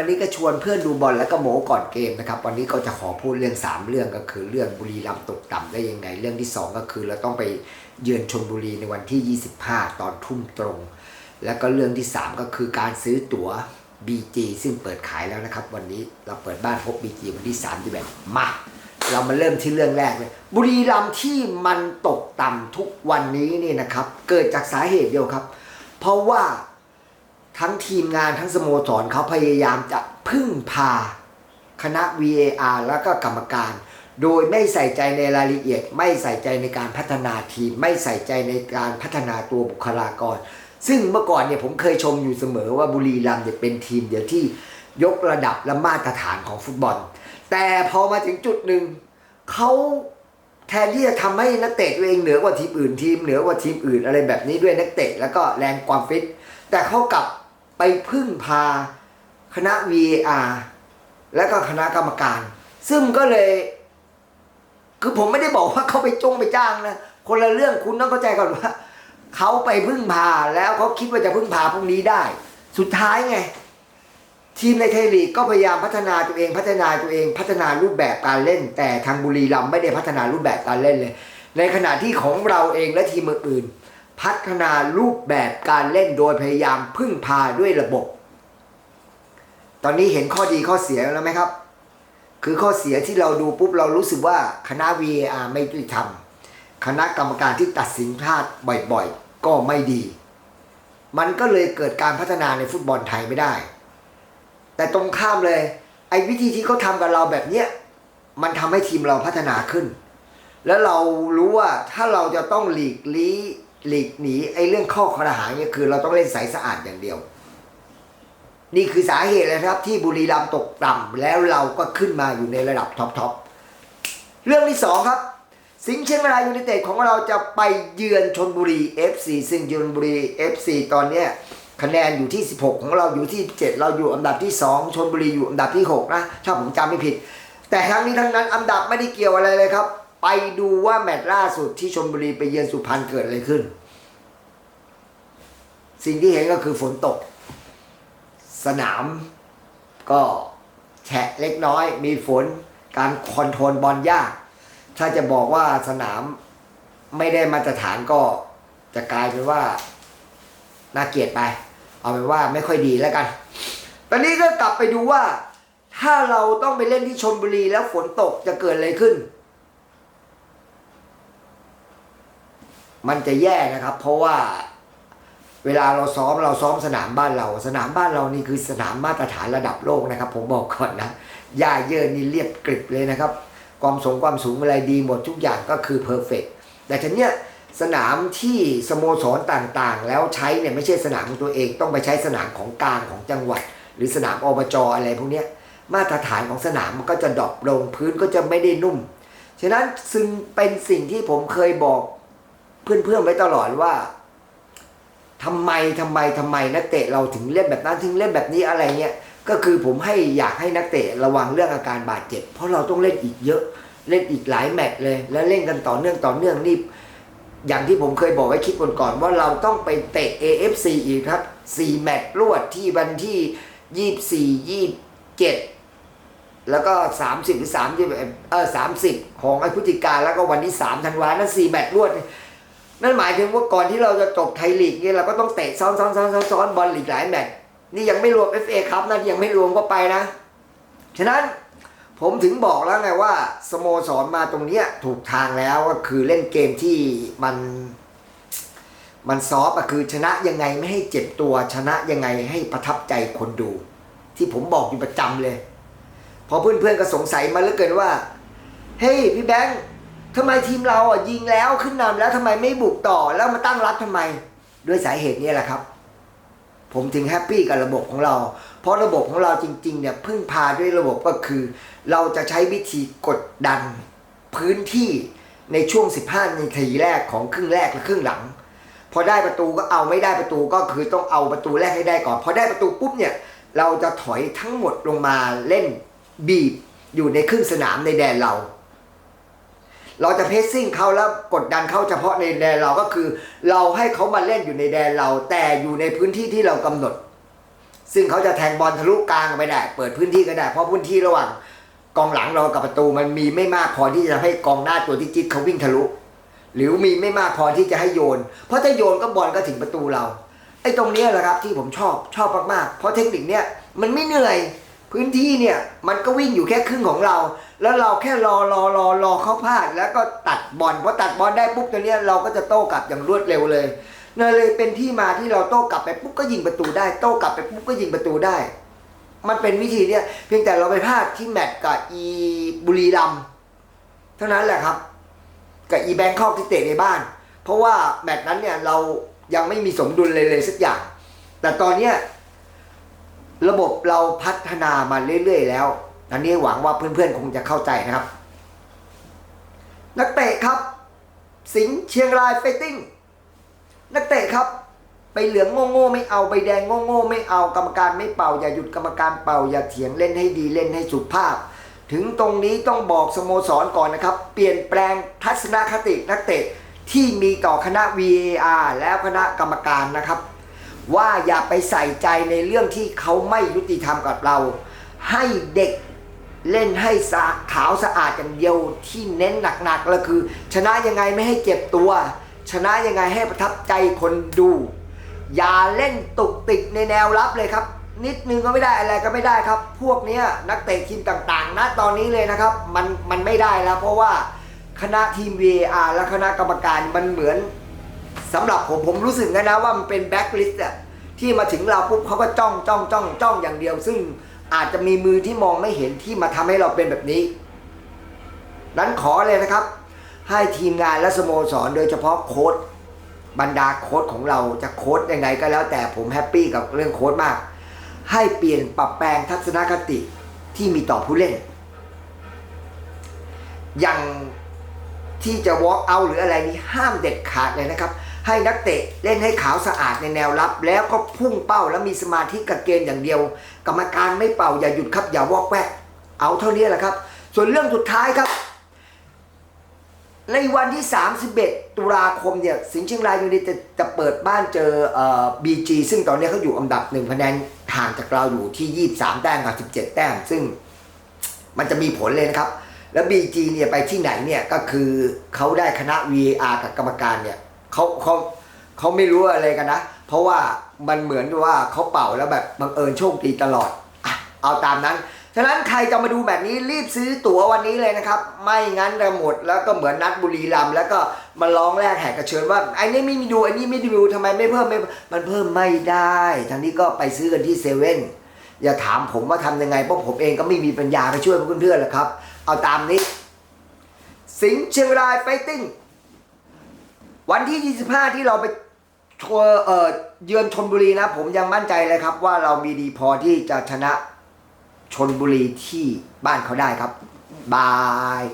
วันนี้ก็ชวนเพื่อนดูบอลแล้วก็โมก่อนเกมนะครับ วันนี้ก็จะขอพูดเรื่อง 3 เรื่องก็คือเรื่องบุรีรัมย์ตกต่ำได้ยังไง เรื่องที่ 2 ก็คือเราต้องไปเยือนชนบุรีในวันที่ 25 ตอนทุ่มตรง แล้วก็เรื่องที่ 3 ก็คือการซื้อตั๋ว BG ซึ่งเปิดขายแล้วนะครับ วันนี้เราเปิดบ้านพบ BG วันที่3ที่แบบมาเรามาเริ่มที่เรื่องแรกเลยบุรีรัมย์ที่มันตกต่ำทุกวันนี้นี่นะครับ เกิดจากสาเหตุเดียวครับ เพราะว่า ทั้งทีมงานทั้งสโมสรเขาพยายามจะพึ่งพาคณะ VAR แล้วก็กรรมการ โดยไม่ใส่ใจในรายละเอียด ไม่ใส่ใจในการพัฒนาทีม ไม่ใส่ใจในการพัฒนาตัวบุคลากร ซึ่งเมื่อก่อนเนี่ยผมเคยชมอยู่เสมอว่าบุรีรัมย์เนี่ยเป็นทีมเดียวที่ยกระดับและมาตรฐานของฟุตบอล แต่พอมาถึงจุดหนึ่งเขาแทนที่จะทำให้นักเตะตัวเองเหนือกว่าทีมอื่นทีมเหนือกว่าทีมอื่นอะไรแบบนี้ด้วยนักเตะแล้วก็แรงความฟิต แต่เขากลับ ไปพึ่งพาคณะ VAR และก็คณะกรรมการ ซึ่งก็เลย คือผมไม่ได้บอกว่าเขาไปจ้งไปจ้างนะคนละเรื่องคุณต้องเข้าใจก่อนว่าเขาไปพึ่งพาแล้วเขาคิดว่าจะพึ่งพาพวกนี้ได้ สุดท้ายไง ทีมในไทยลีกก็พยายามพัฒนาตัวเองพัฒนาตัวเองพัฒนารูปแบบการเล่น แต่ทางบุรีรัมย์ไม่ได้พัฒนารูปแบบการเล่นเลย ในขณะที่ของเราเองและทีมอื่นๆ พัฒนารูปแบบการเล่นโดยพยายามพึ่งพาด้วยระบบ ตอนนี้เห็นข้อดีข้อเสียแล้วไหมครับ คือข้อเสียที่เราดูปุ๊บเรารู้สึกว่าคณะ VAR ไม่ยุติธรรม คณะกรรมการที่ตัดสินพลาดบ่อยๆ ก็ไม่ดี มันก็เลยเกิดการพัฒนาในฟุตบอลไทยไม่ได้ แต่ตรงข้ามเลย ไอ้วิธีที่เขาทำกับเราแบบเนี้ยมันทำให้ทีมเราพัฒนาขึ้น แล้วเรารู้ว่าถ้าเราจะต้องหลีกลี้ หลีกหนีไอ้เรื่องข้อคอรหาเนี่ยคือ เราต้องเล่นใสสะอาดอย่างเดียว นี่คือสาเหตุเลยนะครับ ที่บุรีรัมย์ตกต่ำแล้วเราก็ขึ้นมาอยู่ในระดับท็อปทอปเรื่องที่สองครับ สิงห์เชียงรายยูไนเต็ดของเราจะไปเยือนชนบุรี FC ซึ่งชนบุรี FC ตอนเนี้ยคะแนนอยู่ที่ 16 ของเราอยู่ที่ 7 เราอยู่อันดับที่ 2ชนบุรีอยู่อันดับที่ 6 นะ ถ้าผมจำไม่ผิด แต่ทั้งนี้ทั้งนั้นอันดับไม่ได้เกี่ยวอะไรเลยครับ ไปดูว่าแมตช์ล่าสุดที่ชนบุรีไปเยือนสุพรรณเกิดอะไรขึ้น สิ่งที่เห็นก็คือฝนตก สนามก็แฉะเล็กน้อย มีฝนการคอนโทรลบอลยาก ถ้าจะบอกว่าสนามไม่ได้มาตรฐานก็จะกลายเป็นว่าน่าเกลียดไป เอาเป็นว่าไม่ค่อยดีแล้วกัน ตอนนี้ก็กลับไปดูว่า ถ้าเราต้องไปเล่นที่ชนบุรีแล้วฝนตกจะเกิดอะไรขึ้น มันจะแย่นะครับ เพราะว่าเวลาเราซ้อมเราซ้อมสนามบ้านเรา สนามบ้านเรานี่คือสนามมาตรฐานระดับโลกนะครับ ผมบอกก่อนนะหญ้าเยินนี่เรียบกริบเลยนะครับ ความสูงความสูงอะไรดีหมดทุกอย่างก็คือเพอร์เฟกแต่ทีเนี้ยสนามที่สโมสรต่างๆ แล้วใช้เนี่ยไม่ใช่สนามของตัวเอง ต้องไปใช้สนามของกลางของจังหวัด หรือสนามอบจอะไรพวกเนี้ยมาตรฐานของสนามมันก็จะดรอปลงพื้นก็จะไม่ได้นุ่ม ฉะนั้นซึ่งเป็นสิ่งที่ผมเคยบอก เพื่อนๆไว้ตลอดว่าทำไมทำไมทำไมนักเตะเราถึงเล่นแบบนั้นถึงเล่นแบบนี้อะไรเงี้ยก็คือผมให้อยากให้นักเตะระวังเรื่องอาการบาดเจ็บ เพราะเราต้องเล่นอีกเยอะเล่นอีกหลายแมตช์เลย แล้วเล่นกันต่อเนื่องต่อเนื่องนี่อย่างที่ผมเคยบอกไว้คลิปก่อนๆว่าเราต้องไปเตะ AFC อีกครับ 4 แมตช์รวดที่วันที่ 24 27 แล้วก็ 30 หรือ 3 เออ30 ของไอ้พฤศจิกาแล้วก็วันที่ 3 ธันวานั้น4แมตช์รวด นั่นหมายถึงว่าก่อนที่เราจะจบไทยลีกเนี่ยเราก็ต้องเตะซ้อนซ้อนซ้อนซ้อนซ้อนบอลลีกหลายแมตช์นี่ยังไม่รวม FA ครับนะยังไม่รวมก็ไปนะ ฉะนั้นผมถึงบอกแล้วไงว่าสโมสรมาตรงเนี้ยถูกทางแล้วก็คือเล่นเกมที่มัน มันซอฟอะคือชนะยังไงไม่ให้เจ็บตัวชนะยังไงให้ประทับใจคนดู ที่ผมบอกอยู่ประจำเลย พอเพื่อนๆก็สงสัยมาเหลือเกินว่า เฮ้ยพี่แบงค์ ทำไมทีมเราอะยิงแล้วขึ้นนำแล้วทำไมไม่บุกต่อแล้วมาตั้งรับทำไม ด้วยสาเหตุนี้แหละครับ ผมถึงแฮปปี้กับระบบของเรา เพราะระบบของเราจริงๆเนี่ยพึ่งพาด้วยระบบก็คือ เราจะใช้วิธีกดดันพื้นที่ในช่วง 15 นาทีแรกของครึ่งแรกและครึ่งหลัง พอได้ประตูก็เอาไม่ได้ประตูก็คือต้องเอาประตูแรกให้ได้ก่อน พอได้ประตูปุ๊บเนี่ยเราจะถอยทั้งหมดลงมาเล่นบีบอยู่ในครึ่งสนามในแดนเรา เราจะเพสซิ่งเขาแล้วกดดันเขาเฉพาะในแดนเราก็คือ เราให้เขามาเล่นอยู่ในแดนเรา แต่อยู่ในพื้นที่ที่เรากำหนด ซึ่งเขาจะแทงบอลทะลุกลางไม่ได้ เปิดพื้นที่ก็ได้ เพราะพื้นที่ระหว่างกองหลังเรากับประตูมันมีไม่มากพอที่จะให้กองหน้าตัวที่จิตเขาวิ่งทะลุ หรือมีไม่มากพอที่จะให้โยน เพราะถ้าโยนก็บอลก็ถึงประตูเราไอ้ตรงนี้แหละครับที่ผมชอบชอบมากๆเพราะเทคนิคเนี้ยมันไม่เหนื่อย พื้นที่เนี่ยมันก็วิ่งอยู่แค่ครึ่งของเรา แล้วเราแค่รอรอรอรอเขาพลาด แล้วก็ตัดบอลพอตัดบอลได้ปุ๊บตัวเนี้ยเราก็จะโต้กลับอย่างรวดเร็วเลยนั่นเลยเป็นที่มาที่เราโต้กลับไปปุ๊บก็ยิงประตูได้ โต้กลับไปปุ๊บก็ยิงประตูได้ มันเป็นวิธีเนี้ยเพียงแต่เราไปพลาดที่แมตช์กับอีบุรีรัมเท่านั้นแหละครับกับอีแบงคอกที่เตะในบ้าน เพราะว่าแมตช์นั้นเนี่ยเรายังไม่มีสมดุลเลยเลยสักอย่าง แต่ตอนเนี้ย ระบบเราพัฒนามาเรื่อยๆแล้ว อันนี้หวังว่าเพื่อนๆคงจะเข้าใจนะครับ นักเตะครับ สิงห์เชียงรายไฟติ้งนักเตะครับไปเหลืองโง่ๆไม่เอาใบแดงโง่ๆไม่เอากรรมการไม่เป่า อย่าหยุดกรรมการเป่า อย่าเถียงเล่นให้ดีเล่นให้สุภาพ ถึงตรงนี้ต้องบอกสโมสรก่อนนะครับ เปลี่ยนแปลงทัศนคตินักเตะที่มีต่อคณะ VAR แล้วคณะกรรมการนะครับ ว่าอย่าไปใส่ใจในเรื่องที่เขาไม่ยุติธรรมกับเรา ให้เด็กเล่นให้สะขาวสะอาดอย่างเดียวที่เน้นหนักๆก็คือ ชนะยังไงไม่ให้เจ็บตัว ชนะยังไงให้ประทับใจคนดู อย่าเล่นตุกติกในแนวรับเลยครับ นิดนึงก็ไม่ได้อะไรก็ไม่ได้ครับ พวกนี้นักเตะทีมต่างๆณตอนนี้เลยนะครับ มันมันไม่ได้แล้ว เพราะว่าคณะทีม VAR และคณะกรรมการมันเหมือน สำหรับผมผมรู้สึกนะนะว่ามันเป็นแบ็คลิสต์อะที่มาถึงเราปุ๊บเขาก็จ้องจ้องจ้องจ้องอย่างเดียว ซึ่งอาจจะมีมือที่มองไม่เห็นที่มาทำให้เราเป็นแบบนี้ นั้นขอเลยนะครับ ให้ทีมงานและสโมสรโดยเฉพาะโค้ดบรรดาโค้ดของเราจะโค้ดยังไงก็แล้ว แต่ผมแฮปปี้กับเรื่องโค้ดมาก ให้เปลี่ยนปรับแปลงทัศนคติที่มีต่อผู้เล่น อย่างที่จะ walk out หรืออะไรนี้ห้ามเด็ดขาดเลยนะครับ ให้นักเตะเล่นให้ขาวสะอาดในแนวรับ แล้วก็พุ่งเป้าแล้วมีสมาธิกับเกมอย่างเดียว กรรมการไม่เป่าอย่าหยุดครับอย่าวอกแวกเอาเท่านี้แหละครับ ส่วนเรื่องสุดท้ายครับในวันที่ 31 ตุลาคมเนี่ยสิงห์เชียงรายยูไนเต็ดจะเปิดบ้านเจอเอ่อบีจีซึ่งตอนนี้เขาอยู่อันดับหนึ่งคะแนนห่างจากเราอยู่ที่ 23 แต้มกับ17 แต้ม ซึ่งมันจะมีผลเลยนะครับ แล้ว BG เนี่ยไปที่ไหนเนี่ยก็คือเขาได้คณะ VAR กับกรรมการเนี่ย เขาเขาเขาไม่รู้อะไรกันนะ เพราะว่ามันเหมือนว่าเขาเป่าแล้วแบบบังเอิญโชคดีตลอดอะเอาตามนั้น ฉะนั้นใครจะมาดูแบบนี้รีบซื้อตั๋ววันนี้เลยนะครับ ไม่งั้นจะหมดแล้วก็เหมือนนัดบุรีรัมแล้วก็มาร้องแรกแหกกระเชิญว่าไอ้นี่ไม่มีดูไอ้นี่ไม่ดูทำไมไม่เพิ่มไม่มันเพิ่มไม่ได้ทางนี้ก็ไปซื้อกันที่เซเว่นอย่าถามผมว่าทำยังไงเพราะผมเองก็ไม่มีปัญญาไปช่วยเพื่อนๆหรอกครับ เอาตามนี้ สิงห์เชียงรายไฟติ้ง วันที่ 25 ที่เราไปทัวร์เอ่อเยือนชนบุรีนะ ผมยังมั่นใจเลยครับ ว่าเรามีดีพอที่จะชนะชนบุรีที่บ้านเขาได้ครับ บาย